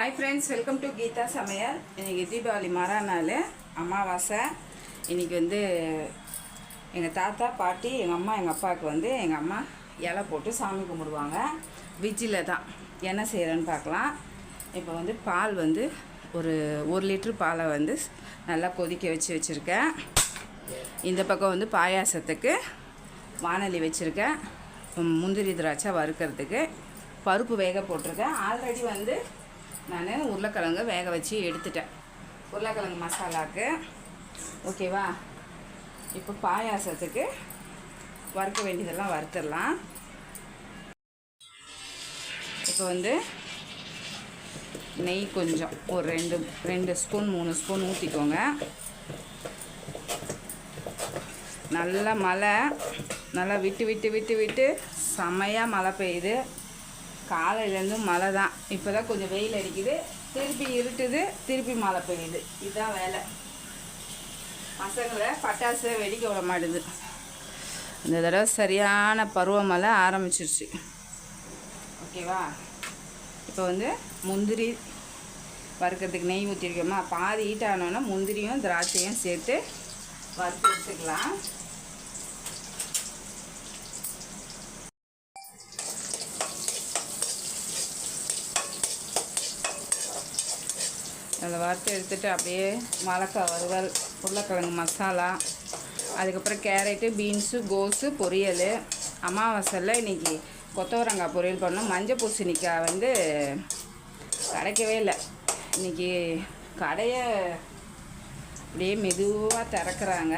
Hi friends welcome to Geetha சமையல் இன்றைக்கி தீபாவளி மறுநாள் அமாவாசை. இன்றைக்கி வந்து எங்கள் தாத்தா பாட்டி எங்கள் அம்மா எங்கள் அப்பாவுக்கு வந்து எங்கள் அம்மா இலை போட்டு சாமி கும்பிடுவாங்க. விஜில தான் என்ன செய்கிறேன்னு பார்க்கலாம். இப்போ வந்து பால் வந்து ஒரு ஒரு லிட்ரு பாலை வந்து நல்லா கொதிக்க வச்சு வச்சுருக்கேன். இந்த பக்கம் வந்து பாயாசத்துக்கு வானொலி வச்சுருக்கேன். முந்திரி திராட்சை வறுக்கிறதுக்கு பருப்பு வேக போட்டிருக்கேன். ஆல்ரெடி வந்து நான் உருளைக்கிழங்கு வேக வச்சு எடுத்துட்டேன். உருளைக்கிழங்கு மசாலாவுக்கு ஓகேவா இப்போ பாயாசத்துக்கு வறுக்க வேண்டியதெல்லாம் வறுத்துடலாம். இப்போ வந்து நெய் கொஞ்சம். ஒரு ரெண்டு ரெண்டு ஸ்பூன் மூணு ஸ்பூன் ஊற்றிக்கோங்க நல்லா மழை நல்லா விட்டு விட்டு விட்டு விட்டு செமையாக மழை பெய்யுது. காலையிலேருந்து மழை தான். இப்போ தான் கொஞ்சம் வெயில் அடிக்குது. திருப்பி இருட்டுது திருப்பி மழை பெய்யுது. இதுதான் வேலை. பசங்களை பட்டாசு வெடிக்க விட மாட்டுது. இந்த தடவை சரியான பருவமழை ஆரம்பிச்சிருச்சு. ஓகேவா? இப்போ வந்து முந்திரி வறுக்கிறதுக்கு நெய் ஊற்றிருக்கோமா பாதி ஹீட் முந்திரியும் திராட்சையும் சேர்த்து வறுத்து எடுத்துக்கலாம். அதில் வறுத்து எடுத்துகிட்டு அப்படியே மிளகாய் வறுவல் உருளைக்கிழங்கு மசாலா அதுக்கப்புறம் கேரட்டு பீன்ஸு கோஸு பொரியல். அமாவாசையில் இன்றைக்கி கொத்தவரங்காய் பொரியல் பண்ணோம். மஞ்சள் பூசணிக்காய் வந்து கிடைக்கவே இல்லை. இன்றைக்கி கடையை அப்படியே மெதுவாக திறக்கிறாங்க.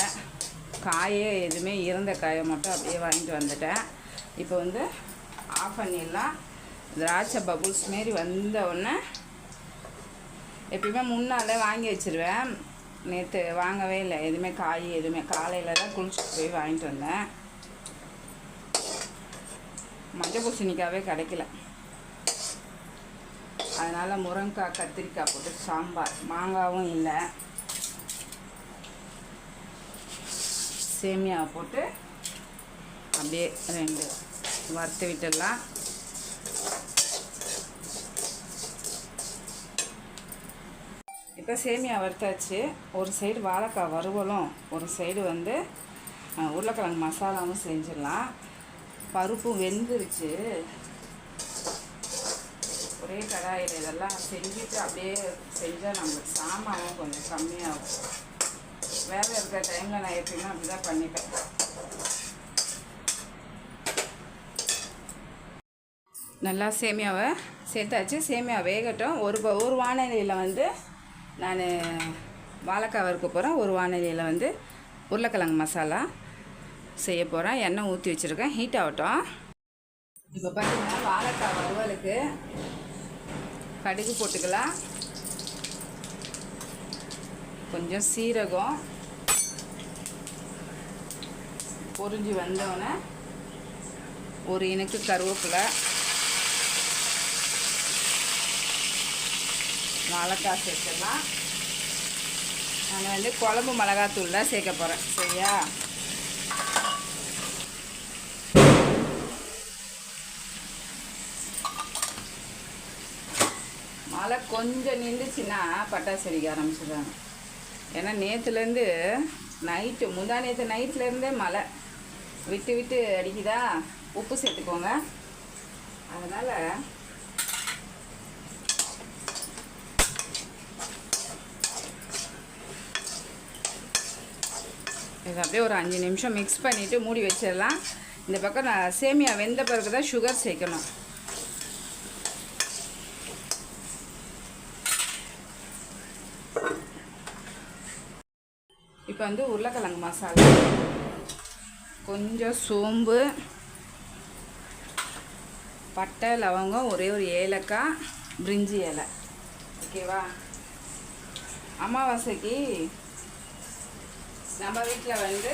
காயே எதுவுமே இருந்த காயை மட்டும் அப்படியே வாங்கிட்டு வந்துட்டேன். இப்போ வந்து ஆஃப் பண்ணிடலாம் திராட்சை பபுள்ஸ் மாரி வந்த உடனே எப்பயுமே முன்னாலே வாங்கி வச்சிருவேன். நேற்று வாங்கவே இல்லை. எதுவுமே காய் எதுவுமே காலையில் தான் குளிச்சுட்டு போய் வாங்கிட்டு வந்தேன். மஞ்சள் பூசணிக்காவே கிடைக்கல. அதனால் முருங்கைக்காய் கத்திரிக்காய் போட்டு சாம்பார். மாங்காவும் இல்லை. சேமியாவை போட்டு அப்படியே ரெண்டு வறுத்து விட்டுடலாம். இப்போ சேமியா வறுத்தாச்சு. ஒரு சைடு வாழைக்காய் வறுவலும் ஒரு சைடு வந்து உருளைக்கிழங்கு மசாலாவும் செஞ்சிடலாம். பருப்பும் வெந்துருச்சு. ஒரே கடாயில் இதெல்லாம் செஞ்சுட்டு அப்படியே செஞ்சால் நம்மளுக்கு சாமானும் கொஞ்சம் கம்மியாகும். வேலை இருக்கிற டைமில் நான் எப்பயுமே அப்படி தான் பண்ணிப்பேன். நல்லா சேமியாவை சேர்த்தாச்சு. சேமியா வேகட்டும். ஒரு ஒரு வானிலையில் வந்து நான் வாழைக்காய் வறுக்க போகிறேன் ஒரு வானிலையில் வந்து உருளைக்கிழங்கு மசாலா செய்ய போகிறேன் எண்ணெய் ஊற்றி வச்சுருக்கேன். ஹீட் ஆகட்டும். இப்போ பார்த்தீங்கன்னா வாழைக்காய் வறுவலுக்கு கடுகு போட்டுக்கலாம். கொஞ்சம் சீரகம் பொறிஞ்சி வந்தோடனே ஒரு இனுக்கு கருவேப்பிலை மிளகாய் சேர்த்துடலாம். நான் வந்து குழம்பு மிளகாத்தூள் தான் சேர்க்க போகிறேன் சரியா? மழை கொஞ்சம் நின்றுச்சுன்னா பட்டாசு வெடிக்க ஆரம்பிச்சிடுறாங்க. ஏன்னா நேற்றுலேருந்து நைட்டு முந்தா நேற்று நைட்லேருந்தே மழை. விட்டு விட்டு அடிக்குதா? உப்பு சேர்த்துக்கோங்க. அதனால் இது அப்படியே ஒரு அஞ்சு நிமிஷம் மிக்ஸ் பண்ணிவிட்டு மூடி வச்சிடலாம். இந்த பக்கம் நான் சேமியா வெந்த பிறகு தான் சுகர் சேர்க்கணும். இப்போ வந்து உருளைக்கிழங்கு மசாலா. கொஞ்சம் சோம்பு பட்டை லவங்கம் ஒரே ஒரு ஏலக்காய் பிரிஞ்சி இலை. ஓகேவா அமாவாசைக்கு நம்ம வீட்டில் வந்து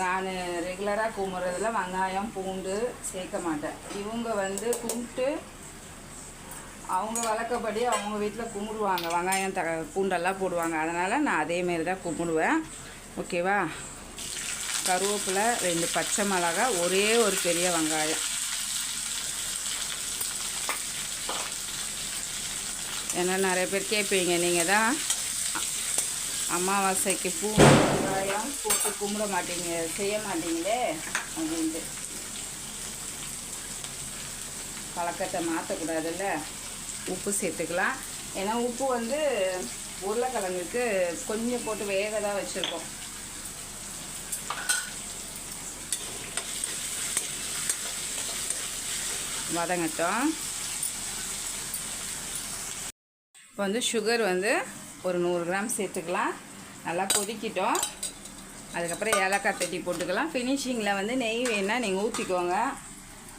நான் ரெகுலராக கும்பிட்றதுல வெங்காயம் பூண்டு சேர்க்க மாட்டேன். இவங்க வந்து கும்பிட்டு அவங்க வழக்கப்படி அவங்க வீட்டில் கும்பிடுவாங்க. வெங்காயம் த பூண்டெல்லாம் போடுவாங்க. அதனால் நான் அதேமாரி தான் கும்பிடுவேன். ஓகேவா கருவேப்பிலை ரெண்டு பச்சை மிளகா ஒரே ஒரு பெரிய வெங்காயம். ஏன்னா நிறைய பேர் கேட்பீங்க. நீங்கள் தான் அமாவாசைக்கு பூ வெங்காயம் போட்டு கும்பிட மாட்டீங்க செய்ய மாட்டீங்களே? அப்படின்ட்டு. பழக்கத்தை மாற்றக்கூடாதுல்ல உப்பு சேர்த்துக்கலாம். ஏன்னா உப்பு வந்து உருளைக்கிழங்குக்கு கொஞ்சம் போட்டு வேக தான் வச்சுருக்கோம். வதங்கட்டும். இப்போ வந்து சுகர் வந்து ஒரு நூறு கிராம் சேர்த்துக்கலாம். நல்லா கொதிக்கிட்டோம். அதுக்கப்புறம் ஏலக்காய் தட்டி போட்டுக்கலாம். ஃபினிஷிங்கில் வந்து நெய் வேணால் நீங்கள் ஊற்றிக்கோங்க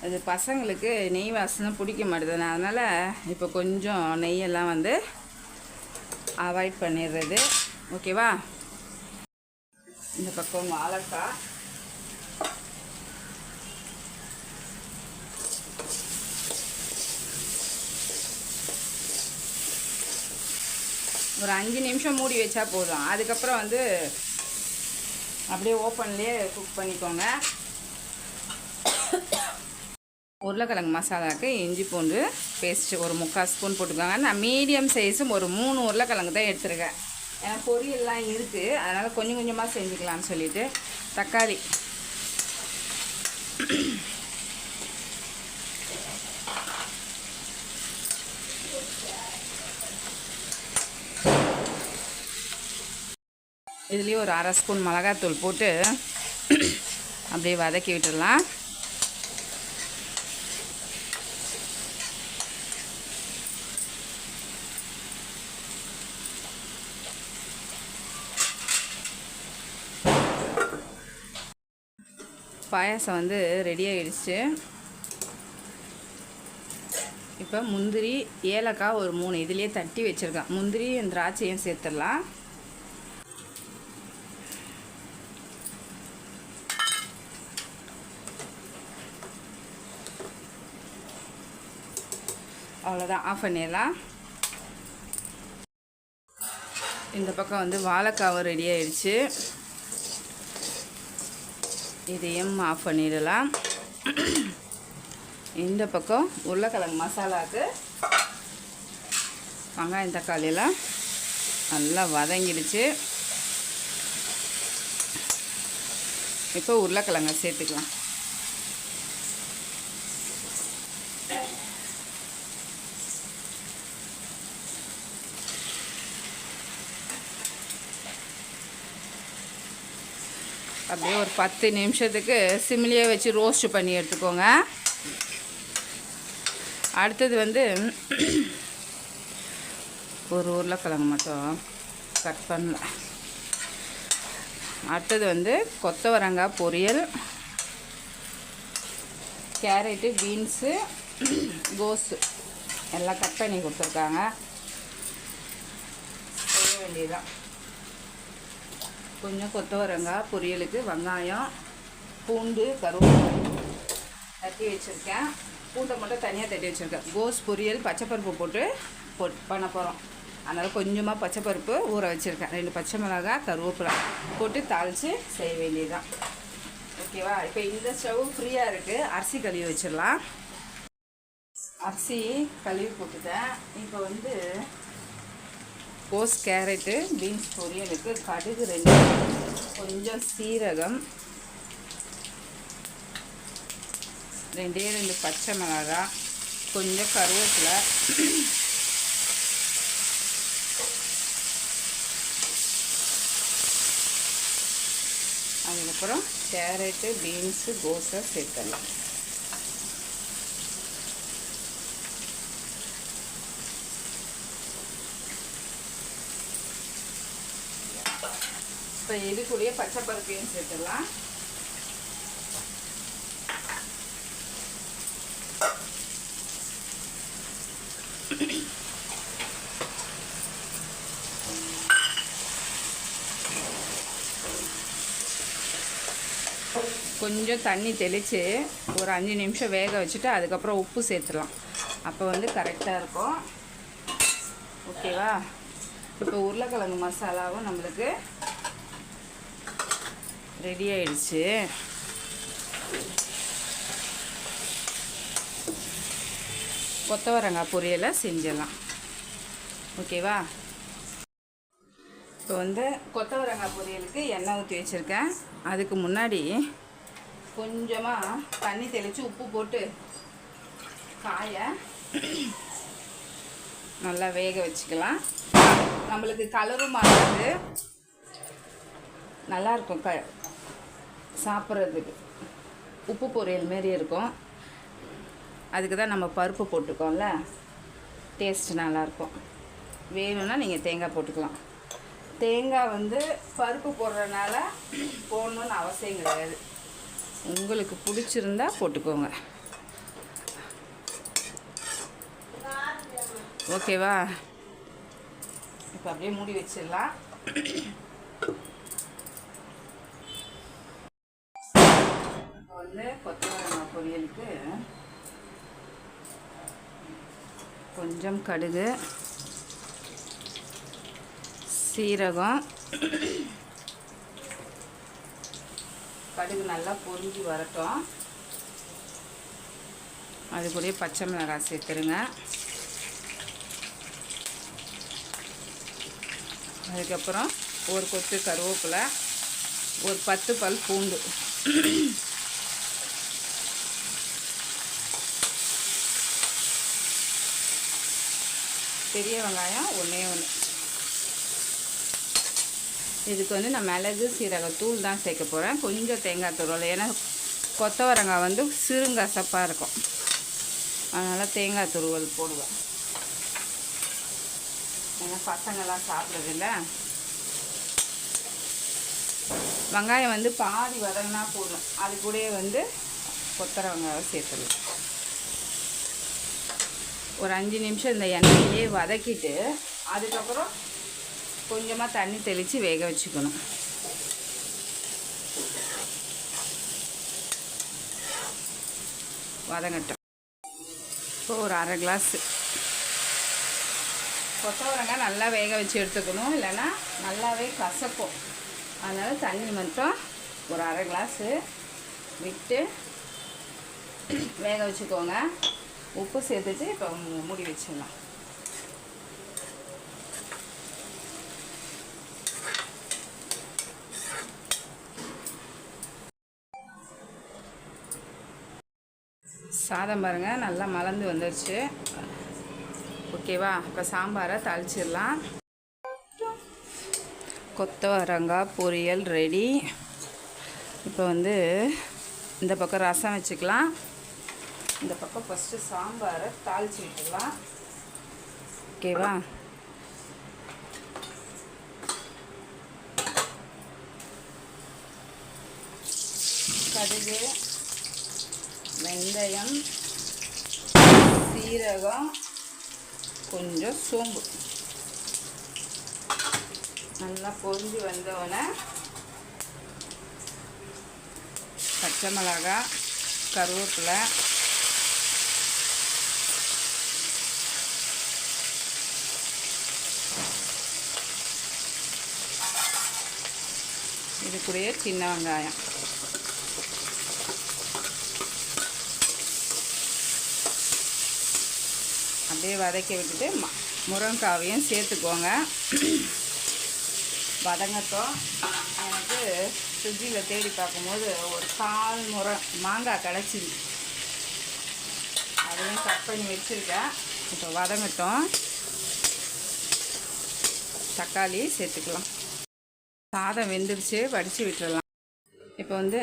அது பசங்களுக்கு நெய் வாசனை பிடிக்க மாட்டேது. அதனால் இப்போ கொஞ்சம் நெய்யெல்லாம் வந்து அவாய்ட் பண்ணிடுறது. ஓகேவா இந்த பக்கம் வாழைக்காய். ஒரு அஞ்சு நிமிஷம் மூடி வச்சா போதும். அதுக்கப்புறம் வந்து அப்படியே ஓப்பன்லேயே குக் பண்ணிக்கோங்க. உருளைக்கிழங்கு மசாலாவுக்கு இஞ்சி பூண்டு பேஸ்ட்டு ஒரு முக்கால் ஸ்பூன் போட்டுக்கோங்க. நான் மீடியம் சைஸும் ஒரு மூணு உருளைக்கிழங்கு தான் எடுத்துருக்கேன். ஏன்னா பொரியல்லாம் இருக்குது அதனால் கொஞ்சம் கொஞ்சமாக செஞ்சுக்கலாம்னு சொல்லிட்டு தக்காளி இதுலேயே ஒரு அரை ஸ்பூன் மிளகாத்தூள் போட்டு அப்படியே வதக்கி விட்டுடலாம். பாயாசம் வந்து ரெடி ஆகிடுச்சு இப்போ முந்திரி ஏலக்காய் ஒரு மூணு. இதுலேயே தட்டி வச்சுருக்கேன். முந்திரி திராட்சையும் சேர்த்துடலாம். அவ்வளோதான் ஆஃப் பண்ணிடலாம். இந்த பக்கம் வந்து வாழைக்காவும் ரெடி ஆயிடுச்சு. இதையும் ஆஃப் பண்ணிடலாம். இந்த பக்கம் உருளைக்கிழங்கு மசாலாவுக்கு வெங்காயம் தக்காளியெல்லாம் நல்லா வதங்கிடுச்சு. இப்போ உருளைக்கிழங்க சேர்த்துக்கலாம். அப்படியே ஒரு பத்து நிமிஷத்துக்கு சிம்லியே வச்சு ரோஸ்ட் பண்ணி எடுத்துக்கோங்க. அடுத்தது வந்து ஒரு உருளைக்கிழங்கு மட்டும் கட் பண்ணல அடுத்தது வந்து கொத்தவரங்காய் பொரியல் கேரட்டு பீன்ஸு கோஸு. எல்லாம் கட் பண்ணி கொடுத்துருக்காங்க. செய்ய வேண்டியதுதான். கொஞ்சம் கொத்தவரங்காய் பொரியலுக்கு வெங்காயம் பூண்டு கருவேப்பிலை தட்டி வச்சுருக்கேன். பூண்டை மட்டும் தனியாக தட்டி வச்சுருக்கேன். கோஸ் பொரியல் பச்சைப்பருப்பு போட்டு போட் பண்ண போகிறோம் அதனால் கொஞ்சமாக பச்சைப்பருப்பு ஊற வச்சுருக்கேன். ரெண்டு பச்சை மிளகாய் கருவேப்பிலை போட்டு தாளித்து செய்ய வேண்டியதுதான். ஓகேவா இப்போ இந்த ஸ்டவ் ஃப்ரீயாக இருக்குது அரிசி கழுவி வச்சிடலாம். அரிசி கழுவி போட்டுட்டேன். இப்போ வந்து கோஸ் கேரட்டு பீன்ஸ் பொரியலுக்கு கடுகு ரெண்டு கொஞ்சம் சீரகம் ரெண்டே ரெண்டு பச்சை மிளகாய் கொஞ்சம் கருவேப்பிலை அதுக்கப்புறம் கேரட்டு பீன்ஸு கோஸை சேர்த்தலாம் இப்போ இது கூடயே பச்சை பருப்பையும் சேர்த்துடலாம். கொஞ்சம் தண்ணி தெளித்து ஒரு அஞ்சு நிமிஷம் வேக வச்சுட்டு அதுக்கப்புறம் உப்பு சேர்த்துடலாம். அப்போ வந்து கரெக்டாக இருக்கும். ஓகேவா? இப்போ உருளைக்கிழங்கு மசாலாவும் நம்மளுக்கு ரெடி ஆயிடுச்சு. கொத்தவரங்காய் பொரியலை செஞ்சிடலாம் ஓகேவா? இப்போ வந்து கொத்தவரங்காய் பொரியலுக்கு எண்ணெய் ஊற்றி வச்சுருக்கேன். அதுக்கு முன்னாடி கொஞ்சமாக தண்ணி தெளித்து உப்பு போட்டு காயை நல்லா வேக வச்சுக்கலாம். நம்மளுக்கு கலரும் மாறாது நல்லாயிருக்கும் க சாப்பிட்றதுக்கு. உப்பு பொரியல் மாரி இருக்கும். அதுக்கு தான் நம்ம பருப்பு போட்டுக்கோம்ல. டேஸ்ட் நல்லாயிருக்கும் வேணும்னா நீங்கள் தேங்காய் போட்டுக்கலாம். தேங்காய் வந்து பருப்பு போடுறதுனால போடணுன்னு அவசியம் கிடையாது. உங்களுக்கு பிடிச்சிருந்தா போட்டுக்கோங்க. ஓகேவா இப்போ அப்படியே மூடி வச்சிடலாம். வந்து கொத்தவரங்காய் பொரியலுக்கு கொஞ்சம் கடுகு சீரகம் கடுகு நல்லா பொரிஞ்சு வரட்டும். அது கூட பச்சை மிளகாய் சேர்த்துருங்க. அதுக்கப்புறம் ஒரு கொத்து கருவேப்பிலை ஒரு பத்து பல் பூண்டு. பெரிய வெங்காயம் ஒன்றே ஒன்று இதுக்கு வந்து நான் மிளகு சீரகத்தூள் தான் சேர்க்க போகிறேன் கொஞ்சம் தேங்காய் துருவல். ஏன்னா கொத்தவரங்காய் வந்து சிறுங்கசப்பாக இருக்கும். அதனால் தேங்காய் துருவல் போடுவேன். ஏன்னா பசங்கள்லாம் சாப்பிட்றதில்ல. வெங்காயம் வந்து பாதி வதங்கினா போதும். அது கூடயே வந்து கொத்தரவங்காவை சேர்த்துடலாம். ஒரு அஞ்சு நிமிஷம் இந்த எண்ணெயிலே வதக்கிட்டு அதுக்கப்புறம் கொஞ்சமாக தண்ணி தெளித்து வேக வச்சுக்கணும். வதங்கட்டும். இப்போ ஒரு அரை கிளாஸு கொத்தவரங்காய் நல்லா வேக வச்சு எடுத்துக்கணும். இல்லைன்னா நல்லாவே கசக்கும். அதனால் தண்ணி மட்டும் ஒரு அரை கிளாஸு விட்டு வேக வச்சுக்கோங்க. உப்பு சேர்த்துட்டு இப்போ மூடி வச்சிடலாம் சாதம் பாருங்கள் நல்லா மலர்ந்து வந்துருச்சு. ஓகேவா? இப்போ சாம்பாரை தாளிச்சிடலாம். கொத்தவரங்காய் பொரியல் ரெடி. இப்போ வந்து இந்த பக்கம் ரசம் வச்சுக்கலாம். இந்த பக்கம் ஃபஸ்ட்டு சாம்பாரை தாளிச்சு விட்டுடலாம் ஓகேவா? கடுகு வெந்தயம் சீரகம் கொஞ்சம் சோம்பு. நல்லா பொரிஞ்சு வந்தோடனே பச்சை மிளகாய் கருவேப்பிலை இது சின்ன வெங்காயம். அப்படியே வதக்கி விட்டுட்டு ம சேர்த்துக்கோங்க. வதங்கட்டும். எனக்கு ஃப்ரிட்ஜில் தேடி பார்க்கும்போது ஒரு கால் முறை மாங்காய் கிடச்சிது அதையும் கட் பண்ணி வச்சுருக்கேன். இப்போ வதங்கட்டும். தக்காளி சேர்த்துக்கலாம். சாதம் வெந்துருச்சு வடித்து விட்டுறலாம். இப்போ வந்து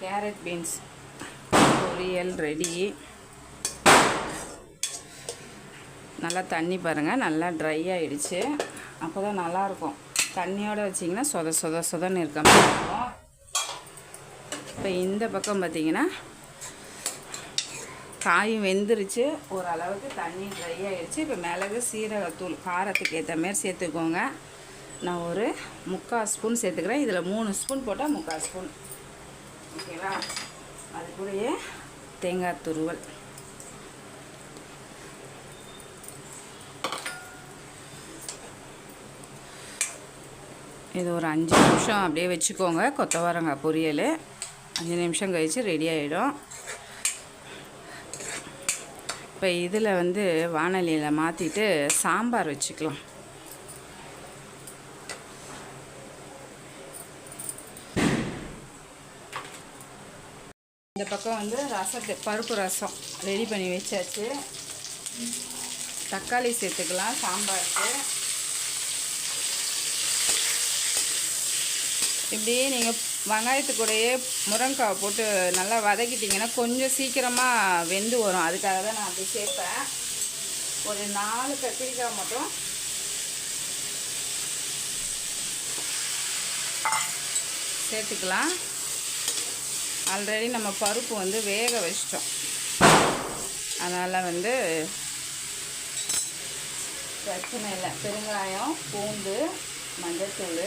கேரட் பீன்ஸ் பொரியல் ரெடி. நல்லா தண்ணி பாருங்கள் நல்லா ட்ரை ஆகிடுச்சு அப்போ தான் நல்லாயிருக்கும் தண்ணியோடு வச்சிங்கன்னா சொத சொத சொதன்னு இருக்க மாதிரி இருக்கும். இப்போ இந்த பக்கம் பார்த்திங்கன்னா காயும் வெந்துருச்சு. ஓரளவுக்கு தண்ணி ட்ரை ஆகிடுச்சு இப்போ மிளகு சீரகத்தூள் காரத்துக்கு ஏற்ற மாதிரி சேர்த்துக்கோங்க. நான் ஒரு முக்கால் ஸ்பூன் சேர்த்துக்கிறேன். இதில் மூணு ஸ்பூன் போட்டால் முக்கால் ஸ்பூன். ஓகேவா? அது கூடயே தேங்காய் துருவல். இது ஒரு அஞ்சு நிமிஷம் அப்படியே வச்சுக்கோங்க. கொத்தவரங்காய் பொரியல். அஞ்சு நிமிஷம் கழித்து ரெடி ஆகிடும் இப்போ இதில் வந்து வானலியில் மாற்றிட்டு சாம்பார் வச்சுக்கலாம் இந்த பக்கம் வந்து ரசத்து பருப்பு ரசம் ரெடி பண்ணி வச்சாச்சு. தக்காளி சேர்த்துக்கலாம் சாம்பாருக்கு. இப்படியே நீங்கள் வெங்காயத்துக்கூடையே முருங்கைக்காவை போட்டு நல்லா வதக்கிட்டிங்கன்னா கொஞ்சம் சீக்கிரமாக வெந்து வரும். அதுக்காக தான் நான் அப்படி சேர்ப்பேன். ஒரு நாலு கத்திரிக்காய் மட்டும். சேர்த்துக்கலாம். ஆல்ரெடி நம்ம பருப்பு வந்து வேக வச்சிட்டோம். அதனால் வந்து பிரச்சனை இல்லை. பெருங்காயம் பூண்டு மஞ்சத்தூள்.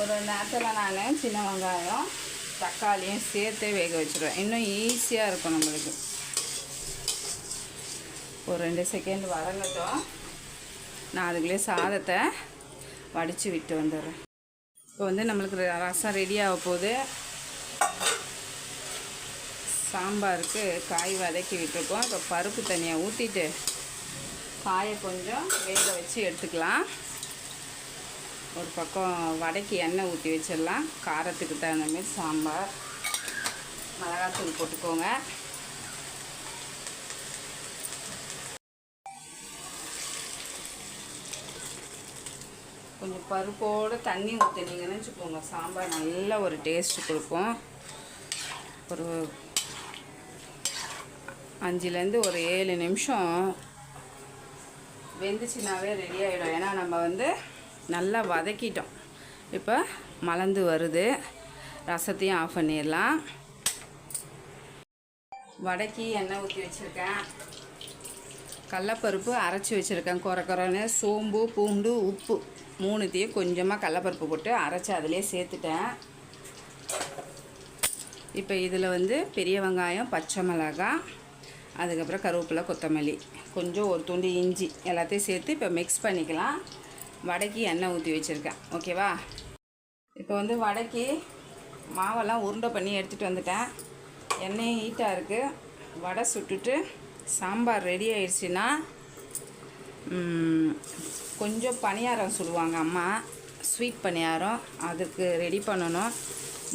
ஒரு நேரத்தில் நான் சின்ன வெங்காயம் தக்காளியும் சேர்த்தே வேக வச்சுருவேன். இன்னும் ஈஸியாக இருக்கும் நம்மளுக்கு. ஒரு ரெண்டு செகண்ட் வதங்கட்டும். நான் அதுக்குள்ளேயே சாதத்தை வடித்து விட்டு வந்துடுறேன். இப்போ வந்து நம்மளுக்கு ர- ரசம் ரெடி ஆக போகுது. சாம்பாருக்கு காய் வதக்கி விட்டுருக்கோம். இப்போ பருப்பு தனியாக ஊற்றிட்டு காயை கொஞ்சம் வேக வச்சு எடுத்துக்கலாம். ஒரு பக்கம் வடைக்கு எண்ணெய் ஊற்றி வச்சிடலாம். காரத்துக்கு தகுந்த மாதிரி சாம்பார் மிளகாத்தூள் போட்டுக்கோங்க. கொஞ்சம் பருப்போடு தண்ணி ஊற்றினீங்கன்னு வச்சுக்கோங்க. சாம்பார் நல்ல ஒரு டேஸ்ட்டு கொடுக்கும். ஒரு அஞ்சுலேருந்து ஒரு ஏழு நிமிஷம் வெந்துச்சுனாவே ரெடி ஆகிடும் ஏன்னா நம்ம வந்து நல்லா வதக்கிட்டோம். இப்போ மலர்ந்து வருது. ரசத்தையும் ஆஃப் பண்ணிடலாம். வடக்கி எண்ணெய் ஊற்றி வச்சுருக்கேன். கடலப்பருப்பு அரைச்சி வச்சுருக்கேன். குறை குறைன்னு சோம்பு பூண்டு உப்பு. மூணுத்தையும் கொஞ்சமாக கடலப்பருப்பு போட்டு அரைச்சி அதிலே சேர்த்துட்டேன். இப்போ இதில் வந்து பெரிய வெங்காயம் பச்சை மிளகாய் அதுக்கப்புறம் கருவேப்பிலை கொத்தமல்லி. கொஞ்சம் ஒரு துண்டு இஞ்சி எல்லாத்தையும் சேர்த்து இப்போ மிக்ஸ் பண்ணிக்கலாம். வடைக்கு எண்ணெய் ஊற்றி வச்சுருக்கேன். ஓகேவா? இப்போ வந்து வடைக்கு மாவெல்லாம் உருண்டை பண்ணி எடுத்துகிட்டு வந்துட்டேன். எண்ணெய் ஹீட்டாக இருக்குது வடை சுட்டுட்டு சாம்பார் ரெடி ஆயிடுச்சுன்னா கொஞ்சம் பணியாரம் சுடுவாங்க அம்மா. ஸ்வீட் பணியாரம். அதுக்கு ரெடி பண்ணணும்.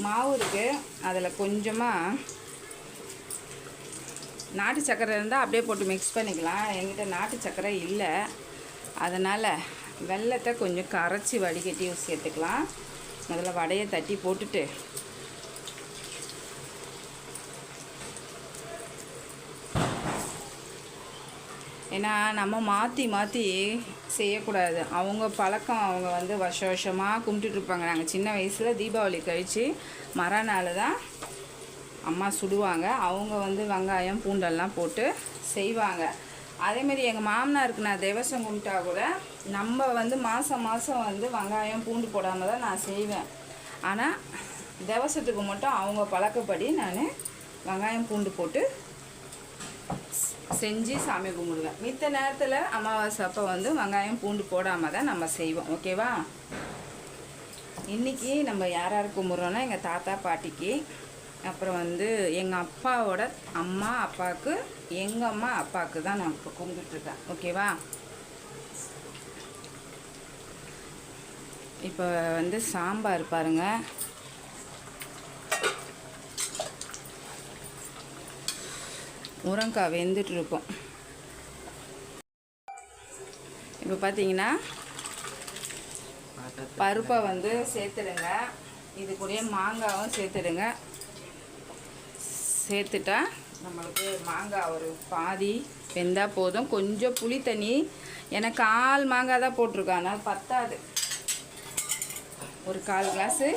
மாவு இருக்குது அதில் கொஞ்சமாக நாட்டு சக்கரை இருந்தால் அப்படியே போட்டு மிக்ஸ் பண்ணிக்கலாம். என்கிட்ட நாட்டு சக்கரை இல்லை. அதனால் வெல்லத்தை கொஞ்சம் கரைச்சி வடிகட்டி சேர்த்துக்கலாம். முதல்ல வடையை தட்டி போட்டுட்டு ஏன்னா நம்ம மாற்றி மாற்றி செய்யக்கூடாது. அவங்க பழக்கம் அவங்க வந்து வருஷ வருஷமாக கும்பிட்டுட்ருப்பாங்க நாங்கள் சின்ன வயசில் தீபாவளி கழித்து மறுநாள் தான் அம்மா சுடுவாங்க. அவங்க வந்து வெங்காயம் பூண்டெல்லாம் போட்டு செய்வாங்க. அதேமாரி எங்கள் மாமனாருக்கு நான் தேவசம் கும்பிட்டா கூட நம்ம வந்து மாதம் மாதம் வந்து வெங்காயம் பூண்டு போடாமல் தான் நான் செய்வேன். ஆனால் தேவசத்துக்கு மட்டும் அவங்க பழக்கப்படி நான் வெங்காயம் பூண்டு போட்டு செஞ்சு சாமி கும்பிடுவேன். மித்த நேரத்தில் அமாவாசை அப்போ வந்து வெங்காயம் பூண்டு போடாமல் தான் நம்ம செய்வோம். ஓகேவா இன்றைக்கி நம்ம யார் யார் கும்பிட்றோன்னா எங்கள் தாத்தா பாட்டிக்கு அப்புறம் வந்து எங்கள் அப்பாவோட அம்மா அப்பாவுக்கு எங்கள் அம்மா அப்பாவுக்கு தான் நான் இப்போ கும்பிட்டுருக்கேன் ஓகேவா இப்போ வந்து சாம்பார் பாருங்கள் முருங்கைக்காய் வெந்துட்டு இருக்கும் இப்போ பார்த்தீங்கன்னா பருப்பை வந்து சேர்த்துடுங்க. இது கூடயே மாங்காவும் சேர்த்துடுங்க. சேர்த்துட்டா நம்மளுக்கு மாங்காய் ஒரு பாதி வெந்தால் போதும். கொஞ்சம் புளி தண்ணி. எனக்கு கால் மாங்காய் தான் போட்டிருக்கேன் அதனால் பத்தாது. ஒரு கால் கிளாஸு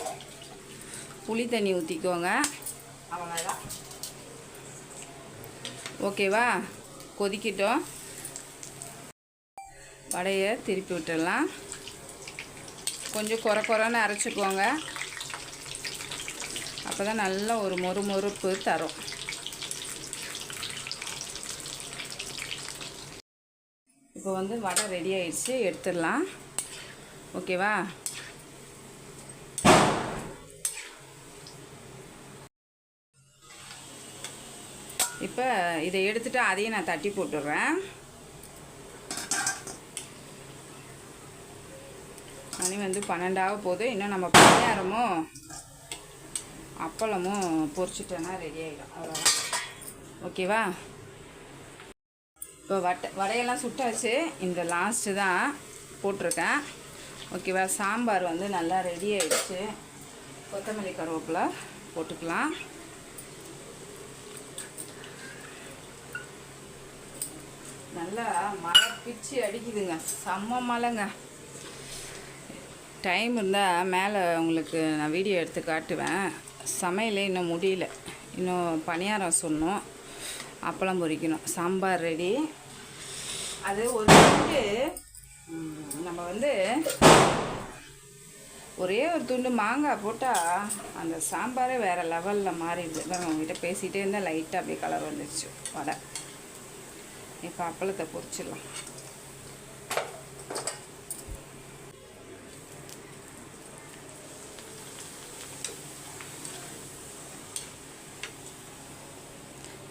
புளி தண்ணி ஊற்றிக்கோங்க அவ்வளோதான் ஓகேவா? கொதிக்கிட்டோம். வடையை திருப்பி விட்டுடலாம். கொஞ்சம் குறை குறைன்னு அரைச்சிக்கோங்க. அப்போ தான் நல்ல ஒரு மொறு மொறுப்பு தரும். இப்போ வந்து வடை ரெடி ஆயிடுச்சு எடுத்துடலாம். ஓகேவா? இப்போ இதை எடுத்துட்டு அதையும் நான் தட்டி போட்டுடுறேன். மணி வந்து பன்னெண்டாக போகுது. இன்னும் நம்ம பணியாரமும் அப்பளமும் பொரிச்சிட்டோன்னா ரெடி ஆகிடும் அவ்வளோதான் ஓகேவா இப்போ வட்டை வடையெல்லாம் சுட்டாச்சு. இந்த லாஸ்ட்டு தான் போட்டிருக்கேன். ஓகேவா சாம்பார் வந்து நல்லா ரெடி ஆகிடுச்சு கொத்தமல்லி கருவேப்பிலை போட்டுக்கலாம். நல்லா மழை பிச்சு அடிக்குதுங்க. செம்ம மழைங்க. டைம் இருந்தால் மேலே உங்களுக்கு நான் வீடியோ எடுத்து காட்டுவேன். சமையலே இன்னும் முடியல. இன்னும் பணியாரம் சொன்னோம். அப்பளம் பொரிக்கணும். சாம்பார் ரெடி அது ஒரு துண்டு நம்ம வந்து ஒரே ஒரு துண்டு மாங்காய் போட்டால் அந்த சாம்பாரே வேறு லெவலில் மாறிடுது. உங்ககிட்ட பேசிகிட்டே இருந்தால் லைட்டாக அப்படியே கலர் வந்துடுச்சு வடை. இப்போ அப்பளத்தை பொரிச்சிடலாம்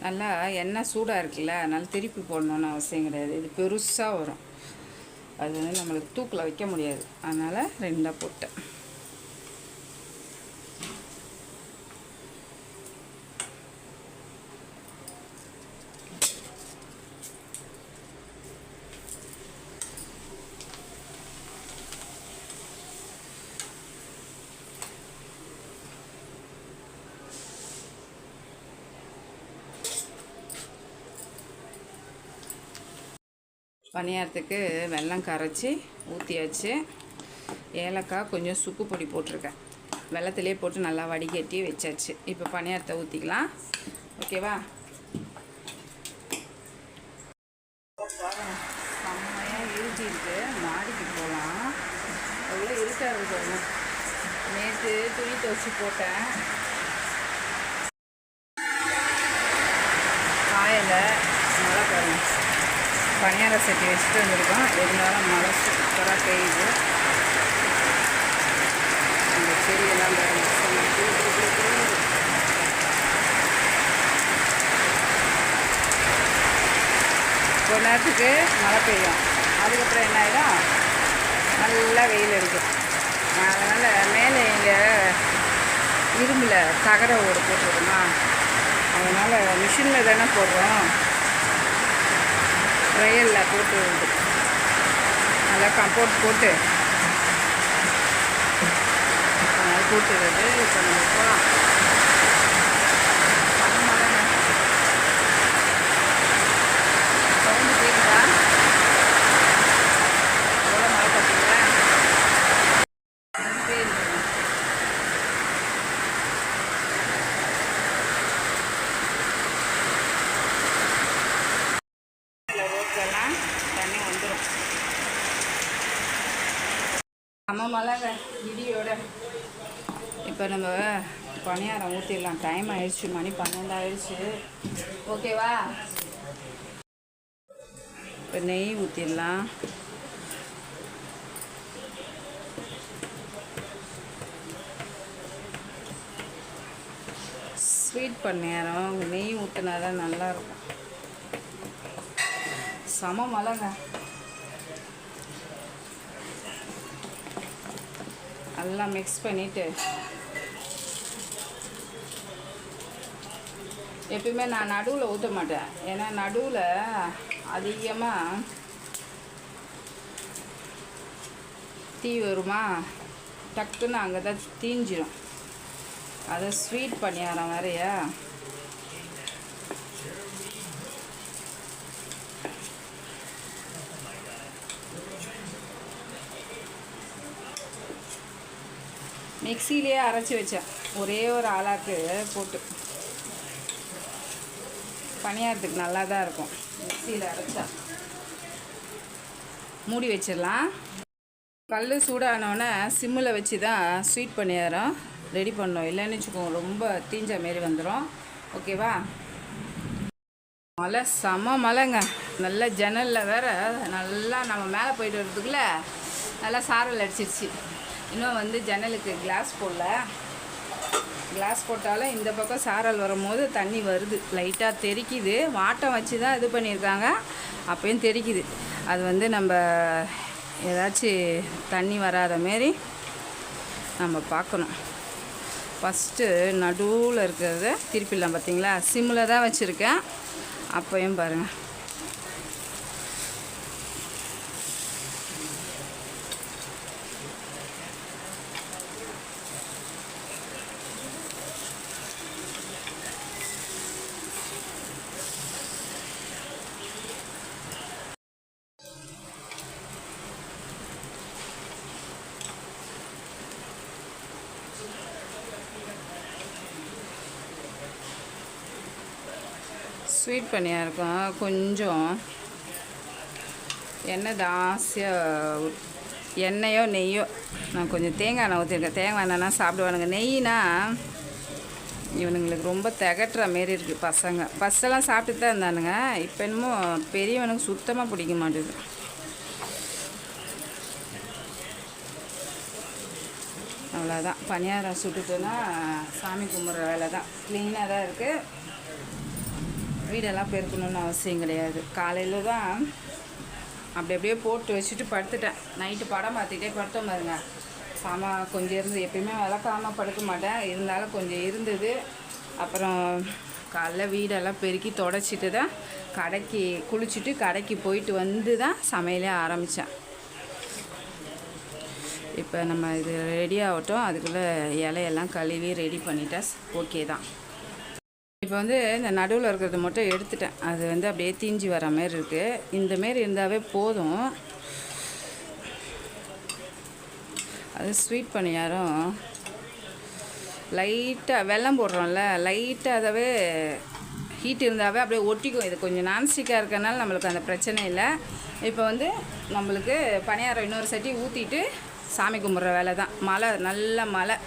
நல்லா எண்ணெய் சூடாக இருக்குல்ல அதனால் திருப்பி போடணுன்னு அவசியம் கிடையாது இது பெருசாக வரும் அது வந்து நம்மளுக்கு தூக்கில் வைக்க முடியாது அதனால் ரெண்டாக போட்டேன் பணியாரத்துக்கு வெல்லம் கரைச்சி ஊற்றியாச்சு ஏலக்காய் கொஞ்சம் சுக்கு பொடி போட்டிருக்கேன். வெள்ளத்துலேயே போட்டு நல்லா வடிகட்டி வச்சாச்சு. இப்போ பணியாரத்தை ஊற்றிக்கலாம் ஓகேவா? செம்மையாக இருட்டி இருக்கு மாடிக்கு போகலாம். அவ்வளோ இருட்டாக இருக்கு. நேற்று துணி துவச்சி போட்டேன் காயலை மழை பாருங்க மேலே சட்டி வச்சுட்டு வந்திருக்கோம். இருந்தாலும் மழை சூப்பராக பெய்யுது. அந்த செடியெல்லாம் கொஞ்ச நேரத்துக்கு மழை பெய்யும். அதுக்கப்புறம் என்ன ஆகிடும் நல்லா வெயில் அடிக்கும். அதனால் மேலே இங்கே இரும்பில் தகர ஓடு போட்டுருக்கோமா? அதனால் மிஷினில் தானே போடுறோம். ட்ரையலில் போட்டு விடுது நல்லா கம்போர்ட் போட்டு அதனால் விடுறது இப்போ நம்ம போகலாம் சவுண்டு கேட்குதா எவ்வளோ மழை பார்த்தீங்களா வந்துட்டே இருக்குங்க. இந்த ரோட்லலாம் தண்ணி வந்துடும் நம்ம மழைங்க இடியோட இப்போ நம்ம நிறுத்திடலாம். டைம் ஆயிடுச்சு. மணி பன்னெண்டு ஆயிடுச்சு ஓகேவா இப்போ நெய் ஊற்றிடலாம் ஸ்வீட் பணியாரம் நெய் ஊற்றினா தான் நல்லாயிருக்கும். செம மழைங்க நல்லா மிக்ஸ் பண்ணிவிட்டு எப்பயுமே நான் நடுவில் ஊற்ற மாட்டேன். ஏன்னா நடுவில் அதிகமாக தீ வருமா? டக்குன்னு அங்கே தான் தீஞ்சிடும் அதை ஸ்வீட் பணியாரம் வேறையா மிக்சிலேயே அரைச்சி வச்சேன். ஒரே ஒரு ஆளாக்கு போட்டு. பணியாரத்துக்கு நல்லா தான் இருக்கும். மிக்சியில் அரைச்சா. மூடி வச்சிடலாம். கல் சூடானோடனே சிம்மில் வச்சு தான் ஸ்வீட் பணியாரம் ரெடி பண்ணோம் இல்லைன்னு வச்சுக்கோங்க ரொம்ப தீஞ்ச மாரி வந்துடும் ஓகேவா? மழை செம மழைங்க. நல்ல ஜன்னலில் வேறு நல்லா நம்ம மேலே போயிட்டு வரதுக்குள்ளே நல்லா சாரல் அடிச்சிருச்சு. இன்னும் வந்து ஜன்னலுக்கு கிளாஸ் போடல. கிளாஸ் போட்டாலும் இந்த பக்கம் சாரல் வரும்போது தண்ணி வருது. லைட்டாக தெறிக்குது வாட்டம் வச்சு தான் இது பண்ணியிருக்காங்க. அப்பயும் தெறிக்குது அது வந்து நம்ம ஏதாச்சும் தண்ணி வராத மாரி நம்ம பார்க்கணும். ஃபஸ்ட்டு நடுவில் இருக்கிறத திருப்பிடலாம் பார்த்தீங்களா? சிம்மில் தான் வச்சுருக்கேன். அப்பையும் பாருங்கள் ஸ்வீட் பண்ணியாக இருக்கும் கொஞ்சம் எண்ணெய் ஜாஸ்தியாக எண்ணெயோ நெய்யோ நான் கொஞ்சம் தேங்காய் எண்ணெய் ஊற்றிருக்கேன் தேங்காய் எண்ணெய்னா சாப்பிடுவானுங்க. நெய்னா இவனுங்களுக்கு ரொம்ப திகட்டுற மாரி இருக்குது பசங்க. ஃபஸ்ட்டெல்லாம் சாப்பிட்டு தான் இருந்தானுங்க. இப்போ என்னமோ பெரியவனுக்கு சுத்தமாக பிடிக்க மாட்டேது. அவ்வளோதான் பணியாரம் சுட்டுட்டோன்னா சாமி கும்பிட்ற வேலை தான் க்ளீனாக தான் இருக்குது வீடெல்லாம் பெருக்கணும்னு அவசியம் கிடையாது. காலையில் தான் அப்படி அப்படியே போட்டு வச்சுட்டு படுத்துட்டேன். நைட்டு படம் பார்த்துக்கிட்டே படுத்தோம் பாருங்க. சாமா கொஞ்சம் இருந்து எப்பயுமே விளக்காமல் படுக்க மாட்டேன். இருந்தாலும் கொஞ்சம் இருந்தது. அப்புறம் காலைல வீடெல்லாம் பெருக்கி தொடச்சிட்டு தான் கடைக்கு குளிச்சுட்டு கடைக்கு போயிட்டு வந்து தான் சமையலே ஆரம்பித்தேன் இப்போ நம்ம இது ரெடி ஆகட்டும். அதுக்குள்ளே இலையெல்லாம் கழுவி ரெடி பண்ணிட்டா ஓகே தான். இப்போ வந்து இந்த நடுவில் இருக்கிறது மட்டும் எடுத்துட்டேன். அது வந்து அப்படியே தீஞ்சி வர மாதிரி இருக்குது இந்த மாரி இருந்தாவே போதும். அது ஸ்வீட் பணியாரம் லைட்டாக வெல்லம் போடுறோம்ல லைட்டாக அதாவே ஹீட் இருந்தாவே அப்படியே ஒட்டிக்கும். இது கொஞ்சம் நான்ஸ்டிக்காக இருக்கறனால நம்மளுக்கு அந்த பிரச்சனை இல்லை. இப்போ வந்து நம்மளுக்கு பணியாரம் இன்னொரு சட்டி ஊற்றிட்டு சாமி கும்பிட்ற வேலை தான் மழை நல்ல மழை.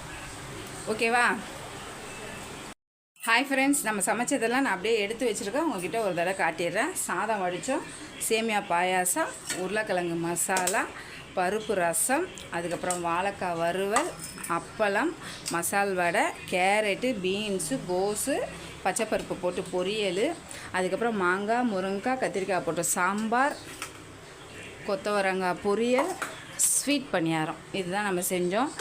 ஓகேவா ஹாய் ஃப்ரெண்ட்ஸ் நம்ம சமைச்சதெல்லாம் நான் அப்படியே எடுத்து வச்சுருக்கேன். உங்ககிட்ட ஒரு தடவை காட்டிடுறேன். சாதம் வடித்தோம் சேமியா பாயாசம் உருளைக்கிழங்கு மசாலா பருப்பு ரசம் அதுக்கப்புறம் வாழைக்காய் வறுவல் அப்பளம் மசால் வடை கேரட்டு பீன்ஸு கோஸு பச்சைப்பருப்பு போட்டு பொரியல் அதுக்கப்புறம் மாங்காய் முருங்கைக்காய் கத்திரிக்காய் போட்டு சாம்பார் கொத்தவரங்காய் பொரியல் ஸ்வீட் பணியாரம். இதுதான் நம்ம செஞ்சோம்.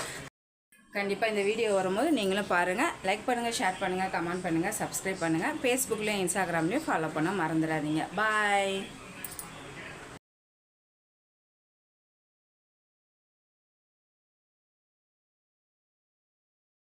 கண்டிப்பாக இந்த வீடியோ வரும்போது நீங்களும் பாருங்கள் லைக் பண்ணுங்கள் ஷேர் பண்ணுங்கள் கமெண்ட் பண்ணுங்கள் சப்ஸ்கிரைப் பண்ணுங்கள் ஃபேஸ்புக்லேயும் இன்ஸ்டாகிராம்லேயும் ஃபாலோ பண்ண மறந்துடாதீங்க. பாய்